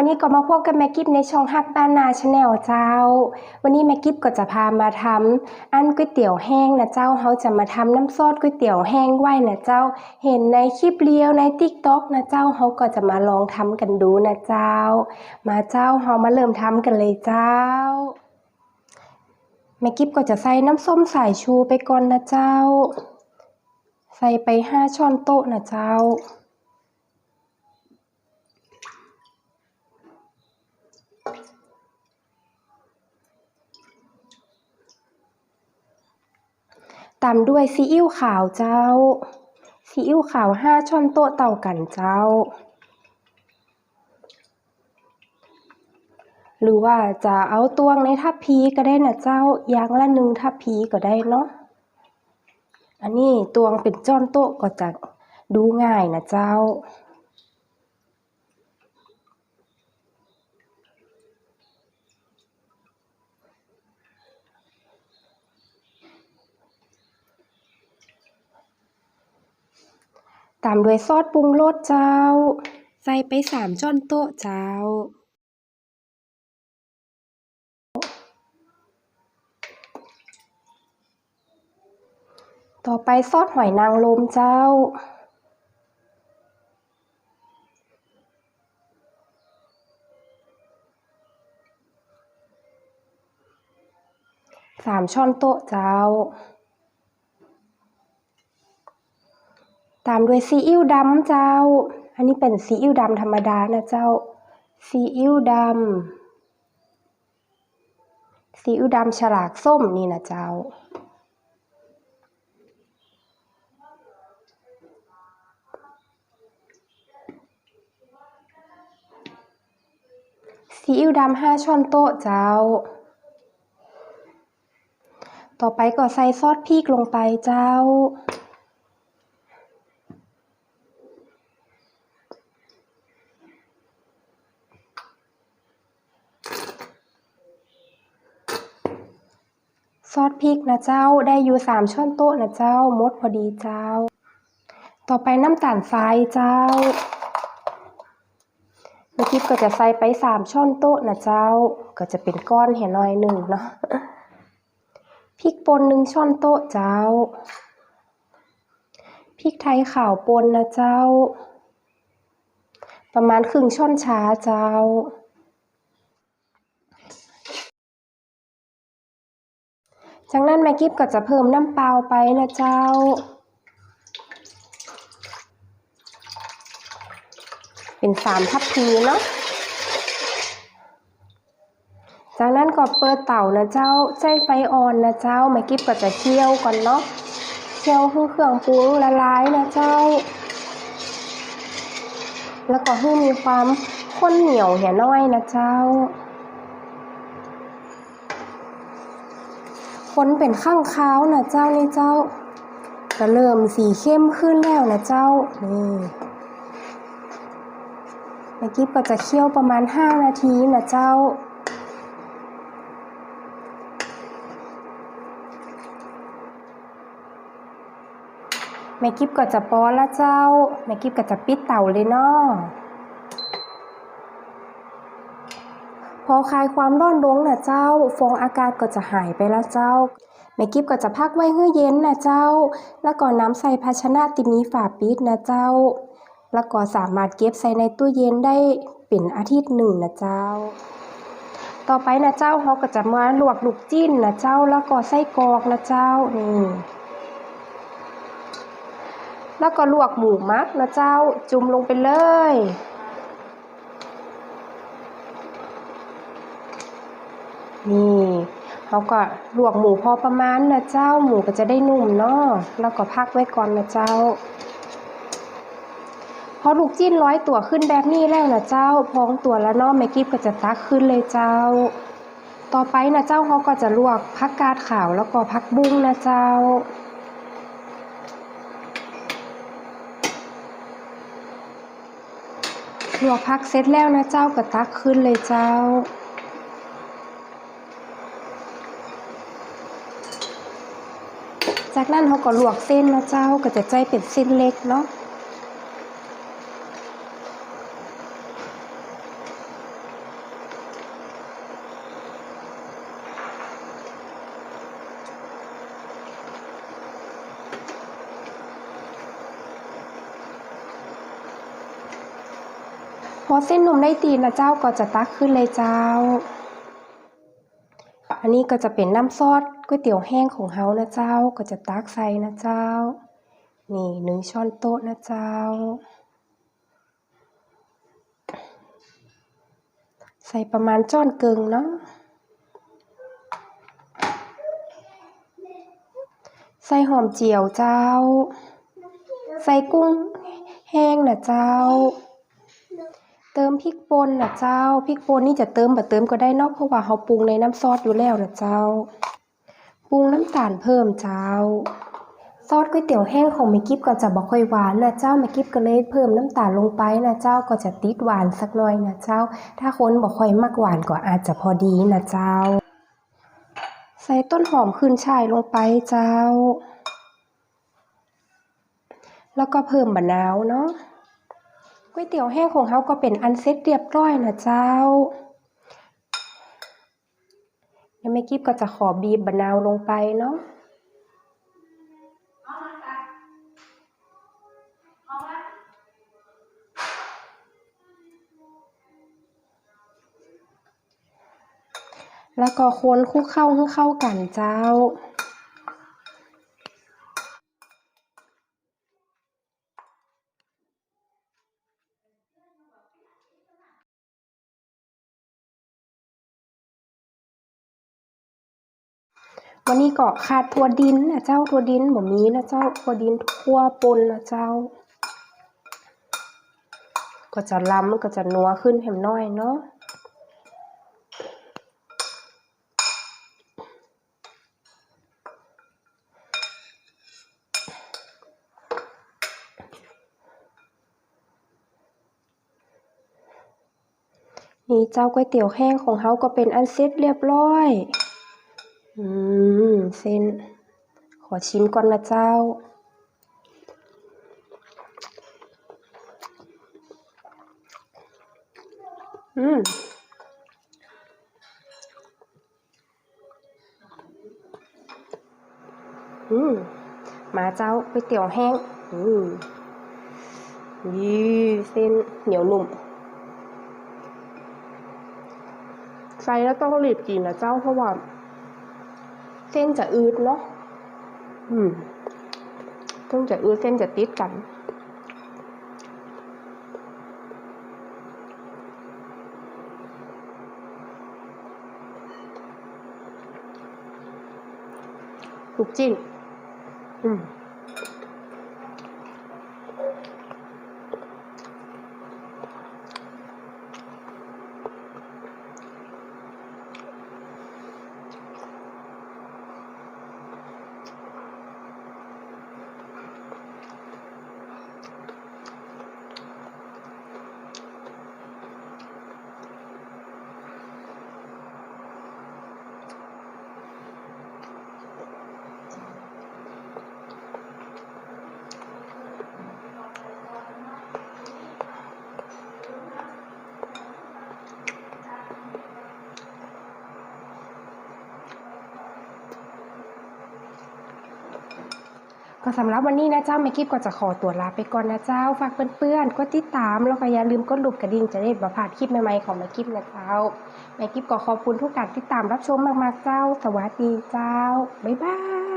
วันนี้ก็มาพบกับแม็กกิฟในช่องฮักบ้านนาชาแนลเจ้า วันนี้แม็กกิฟก็จะพามาทำอันก๋วยเตี๋ยวแห้งนะเจ้าเขาจะมาทำน้ำซอสก๋วยเตี๋ยวแห้งไว้นะเจ้า เห็นในคลิปเรียวในติ๊กต็อกนะเจ้าเขาก็จะมาลองทำกันดูนะเจ้า มาเจ้าเขามาเริ่มทำกันเลยเจ้าแม่กิฟก็จะใส่น้ำส้มสายชูไปก่อนนะเจ้า ใส่ไปห้าช้อนโต๊ะนะเจ้า ตามด้วยซีอิ๊วขาวเจ้า ซีอิ๊วขาวห้าช้อนโต๊ะเต่ากันเจ้า หรือว่าจะเอาตวงในทัพพีก็ได้นะเจ้า ยางละหนึ่งทัพพีก็ได้เนาะ อันนี้ตวงเป็นจ้อนโต๊ะก็จะดูง่ายนะเจ้า ตามด้วยซอสปรุงรสเจ้า ใส่ไปสามช้อนโต๊ะเจ้า ต่อไปซอสหอยนางรมเจ้า สามช้อนโต๊ะเจ้า ตามด้วยซีอิ๊วดำเจ้า อันนี้เป็นซีอิ๊วดำธรรมดานะเจ้า ซีอิ๊วดำ ซีอิ๊วดำฉลากส้มนี่นะเจ้า ซีอิ๊วดำห้าช้อนโต๊ะเจ้า ต่อไปก็ใส่ซอสพริกลงไปเจ้า พริกนะเจ้าได้อยู่สามช้อนโต๊ะนะเจ้ามดพอดีเจ้า ต่อไปน้ำตาลทรายเจ้าเมื่อกี้ก็จะใส่ไปสามช้อนโต๊ะนะเจ้า ก็จะเป็นก้อนเห็นหน่อยหนึ่งเนาะพริกป่นหนึ่งช้อนโต๊ะเจ้าพริกไทยขาวป่นนะเจ้า ประมาณครึ่งช้อนชาเจ้า จากนั้นแม่กิฟก็จะเพิ่มน้ำเปล่าไปนะเจ้า เป็นสามทัพพีเนาะ จากนั้นก็เปิดเต่านะเจ้าใจไฟอ่อนนะเจ้าแม่กิฟก็จะเคี่ยวก่อนเนาะเคี่ยวให้เครื่องปรุงละลายนะเจ้า แล้วก็ให้มีความข้นเหนียวเหี่ยน้อยนะเจ้า นเป็นข้างค้าวนะเจ้านี่เจ้าก็เริ่มสีเข้มขึ้นแล้วนะเจ้านี่เมื่อกี้ก็จะเคี่ยวประมาณ 5 นาทีนะเจ้า แม่กิฟก็จะป้อนละเจ้า แม่กิฟก็จะปิดเตาเลยเนาะ อคลายความร้อนลงนะเจ้า ฟองอากาศก็จะหายไปแล้วเจ้าแม่กิฟก็จะพักไว้ให้เย็นนะเจ้า แล้วก็น้ำใส่ภาชนะที่มีฝาปิดนะเจ้า แล้วก็สามารถเก็บใส่ในตู้เย็นได้เป็นอาทิตย์หนึ่งนะเจ้า ต่อไปนะเจ้าเขาก็จะมาลวกลูกจิ้นนะเจ้า แล้วก็ไส้กรอกนะเจ้านี่แล้วก็ลวกหมูมักนะเจ้า จุ่มลงไปเลย นี่ เขาก็ลวกหมูพอประมาณนะเจ้าหมูก็จะได้นุ่มเนาะแล้วก็พักไว้ก่อนนะเจ้า พอลูกจิ้นร้อยตัวขึ้นแบบนี้แล้วนะเจ้า พองตัวแล้วเนาะแม่กิฟก็จะตักขึ้นเลยเจ้า ต่อไปนะเจ้าเขาก็จะลวกผักกาดขาวแล้วก็ผักบุ้งนะเจ้าลวกพักเสร็จแล้วนะเจ้าก็ตักขึ้นเลยเจ้า จากนั้นเขาก็ลวกเส้นนะเจ้าก็จะใจเป็นเส้นเล็กเนาะพอเส้นนมได้ตีนะเจ้าก็จะตักขึ้นเลยเจ้า อันนี้ก็จะเป็นน้ำซอส ก๋วยเตี๋ยวแห้งของเฮานะเจ้าก็จะตักใส่นะเจ้า นี่หนึ่งช้อนโต๊ะนะเจ้า ใส่ประมาณจ้อนเกิงเนาะใส่หอมเจียวเจ้า ใส่กุ้งแห้งนะเจ้า เติมพริกป่นนะเจ้า พริกป่นนี่จะเติมแบบเติมก็ได้เนอกเพราะว่าเราปรุงในน้ำซอสอยู่แล้วนะเจ้า ปรุงน้ำตาลเพิ่มเจ้า ซอสก๋วยเตี๋ยวแห้งของแม่กิ๊บก็จะบ่ค่อยหวานนะเจ้าแม่กิ๊บก็เลยเพิ่มน้ำตาลลงไปนะเจ้าก็จะติดหวานสักหน่อยนะเจ้า ถ้าคนบ่ค่อยมักหวานก็อาจจะพอดีนะเจ้า ใส่ต้นหอมขึ้นช่ายลงไปเจ้า แล้วก็เพิ่มมะนาวเนาะก๋วยเตี๋ยวแห้งของเขาก็เป็นอันเสร็จเรียบร้อยนะเจ้า เดี๋ยวแม่กิฟก็จะขอบีบมะนาวลงไปเนาะแล้วก็คนคลุกเข้าให้เข้ากันเจ้า วันนี้ก็ขาดถั่วดินนะเจ้าถั่วดินบ่มีนะเจ้าถั่วดินทั่วปนนะเจ้า ก็จะล้ำก็จะนัวขึ้นแหมน้อยเนาะนี่เจ้าก๋วยเตี๋ยวแห้งของเขาก็เป็นอันเสร็จเรียบร้อย เส้น ขอชิมก่อนนะเจ้า อืมอืมมาเจ้าก๋วยเตี๋ยวแห้ง อืมยี่เส้นเหนียวนุ่มใส่แล้วต้องรีบกินนะเจ้าเพราะว่า เส้นจะอืดเนาะอืมเส้นจะอืดเส้นจะติดกัน ลูกจิ้นอืม ก็สำหรับวันนี้นะเจ้าแม่กิฟก็จะขอตัวลาไปก่อนนะเจ้า ฝากเพื่อนๆ กดติดตาม แล้วก็อย่าลืมกดลูกกระดิ่งจะได้บ่พลาดคลิปใหม่ๆของแม่กิฟนะเจ้า แม่กิฟก็ขอบคุณทุกการติดตามรับชมมากๆเจ้า สวัสดีเจ้า บ๊ายบาย